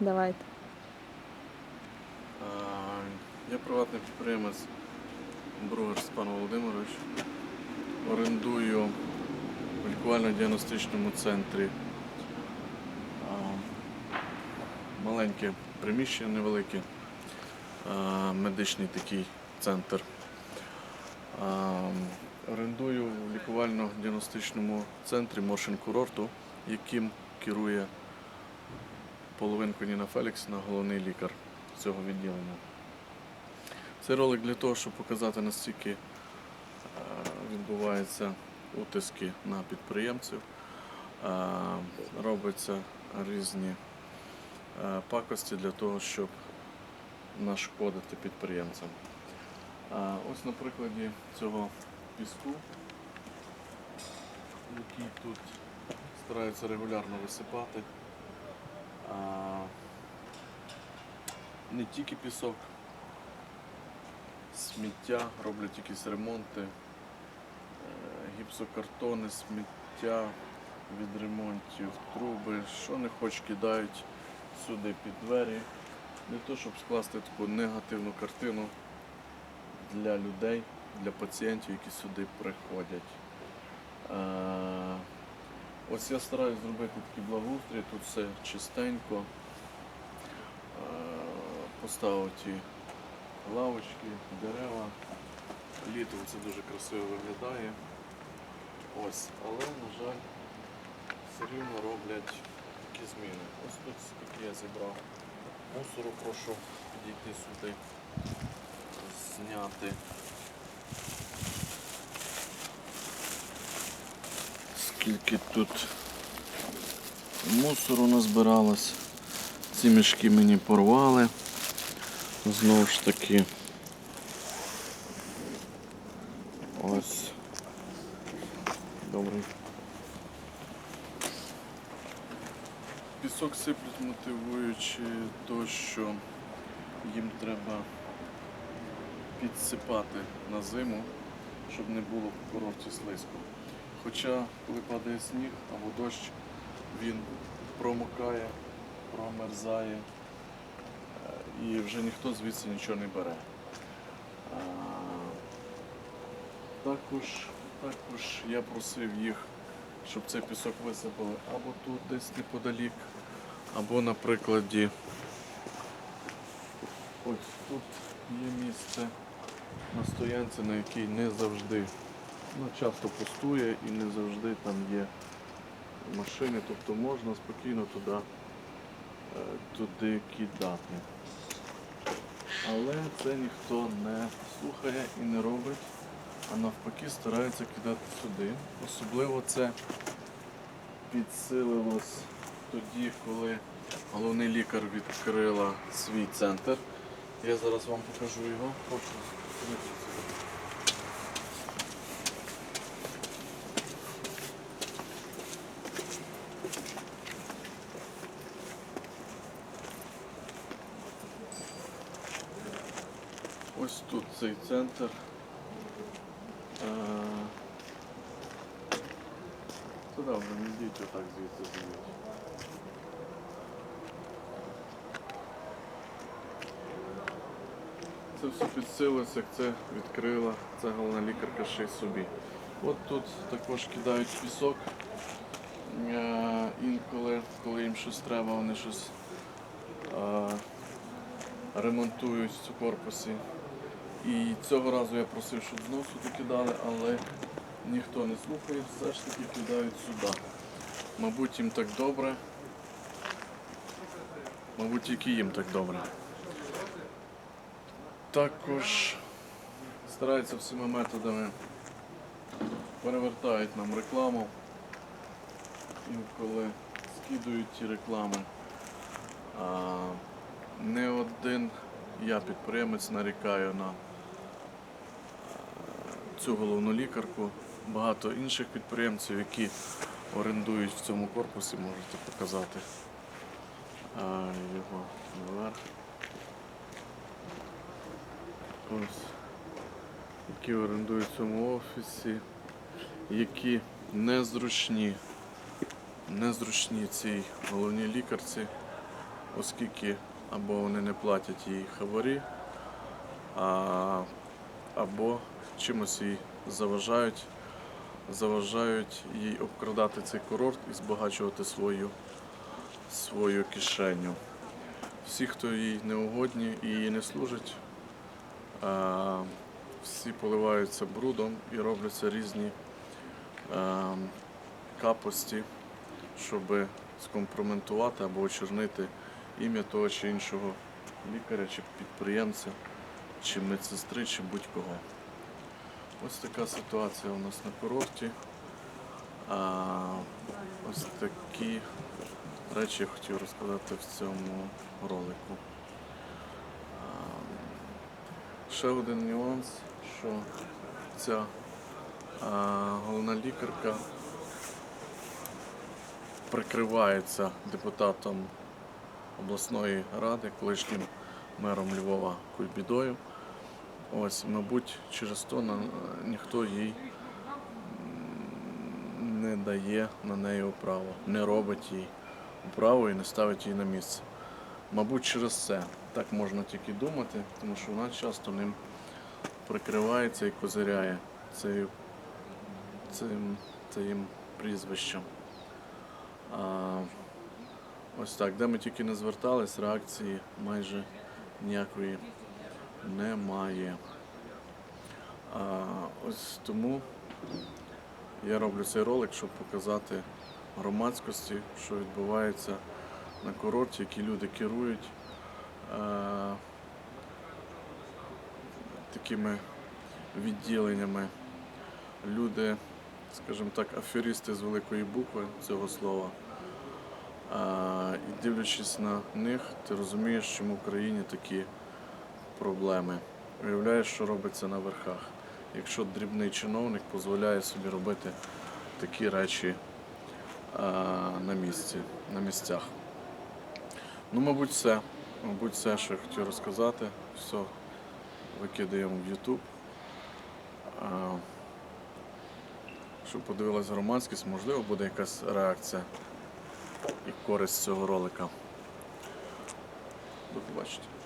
Давайте. Я приватний підприємець Бругер Степан Володимирович. Орендую в лікувально-діагностичному центрі маленьке приміщення невелике, медичний такий центр. Орендую в лікувально-діагностичному центрі Моршин курорту, яким керує половинку Ніна Феліксівна, головний лікар цього відділення. Цей ролик для того, щоб показати наскільки е, відбуваються утиски на підприємців, е, робляться різні е, пакості для того, щоб нашкодити підприємцям. Ось на прикладі цього піску, який тут стараються регулярно висипати. Не тільки пісок, сміття, роблять якісь ремонти, е, гіпсокартони, сміття від ремонтів, труби, що не хоч кидають сюди під двері, для того, щоб скласти таку негативну картину для людей, для пацієнтів, які сюди приходять. Ось я стараюсь зробити такий благоустрій, тут все чистенько. Е, Поставити лавочки, дерева. Літом це дуже красиво виглядає. Ось, але, на жаль, все рівно роблять такі зміни. Ось тут скільки я зібрав мусору, прошу підійти сюди, зняти. Скільки тут мусору назбиралось. Ці мішки мені порвали. Знову ж таки. Ось. Добрий. Пісок сиплють мотивуючи то, що їм треба підсипати на зиму, щоб не було в курорті слизько. Хоча, коли падає сніг або дощ, він промокає, промерзає е, і вже ніхто звідси нічого не бере. Також, також я просив їх, щоб цей пісок висипали або тут десь неподалік, або на прикладі. Ось тут є місце на стоянці, на якій не завжди Вона часто пустує і не завжди там є машини, тобто можна спокійно туди, е, туди кидати. Але це ніхто не слухає і не робить, а навпаки стараються кидати сюди. Особливо це підсилилось тоді, коли головний лікар відкрила свій центр. Я зараз вам покажу його. Прошу, Ось тут цей центр. Е, Туди вже не йдіть, отак звідси зійдіть. Це все підсилилось, як це відкрила ця головна лікарка ще й собі. От тут також кидають пісок. Е, Інколи, коли їм щось треба, вони щось е, ремонтують в корпусі. І цього разу я просив, щоб знов сюди кидали, але ніхто не слухає, все ж таки кидають сюди. Мабуть, їм так добре. Мабуть, тільки їм так добре. Також стараються всіма методами перевертають нам рекламу. Інколи скидують ті реклами. А, не один я підприємець нарікаю на цю головну лікарку. Багато інших підприємців, які орендують в цьому корпусі, можете показати його наверх. Ось. Які орендують в цьому офісі, які незручні, незручні цій головній лікарці. оскільки або вони не платять їй хабарі, а, або чимось їй заважають, заважають їй обкрадати цей курорт і збагачувати свою, свою кишеню. Всі, хто їй не угодні і їй не служить, всі поливаються брудом і робляться різні капості, щоб скомпроментувати або очернити ім'я того чи іншого лікаря, чи підприємця, чи медсестри, чи будь-кого. Ось така ситуація у нас на курорті. А, ось такі речі я хотів розказати в цьому ролику. А, ще один нюанс, що ця а, головна лікарка прикривається депутатом обласної ради, колишнім мером Львова Кульбідою. Ось, мабуть, через то на, ніхто їй не дає на неї управу, не робить їй управу і не ставить її на місце. Мабуть, через це так можна тільки думати, тому що вона часто ним прикривається і козиряє цим, цим, цим прізвищем. А, ось так, де ми тільки не звертались, реакції майже ніякої немає. А, ось тому я роблю цей ролик, щоб показати громадськості, що відбувається на курорті, які люди керують а, такими відділеннями. Люди, скажімо так, аферисти з великої букви цього слова. А, і дивлячись на них, ти розумієш, чому в Україні такі проблеми. Уявляєш, що робиться на верхах. Якщо дрібний чиновник дозволяє собі робити такі речі а, на місці, на місцях. Ну, мабуть, все. Мабуть, все, що я хотів розказати. Все викидаємо в YouTube. Щоб подивилась громадськість, можливо, буде якась реакція і користь цього ролика. До побачення.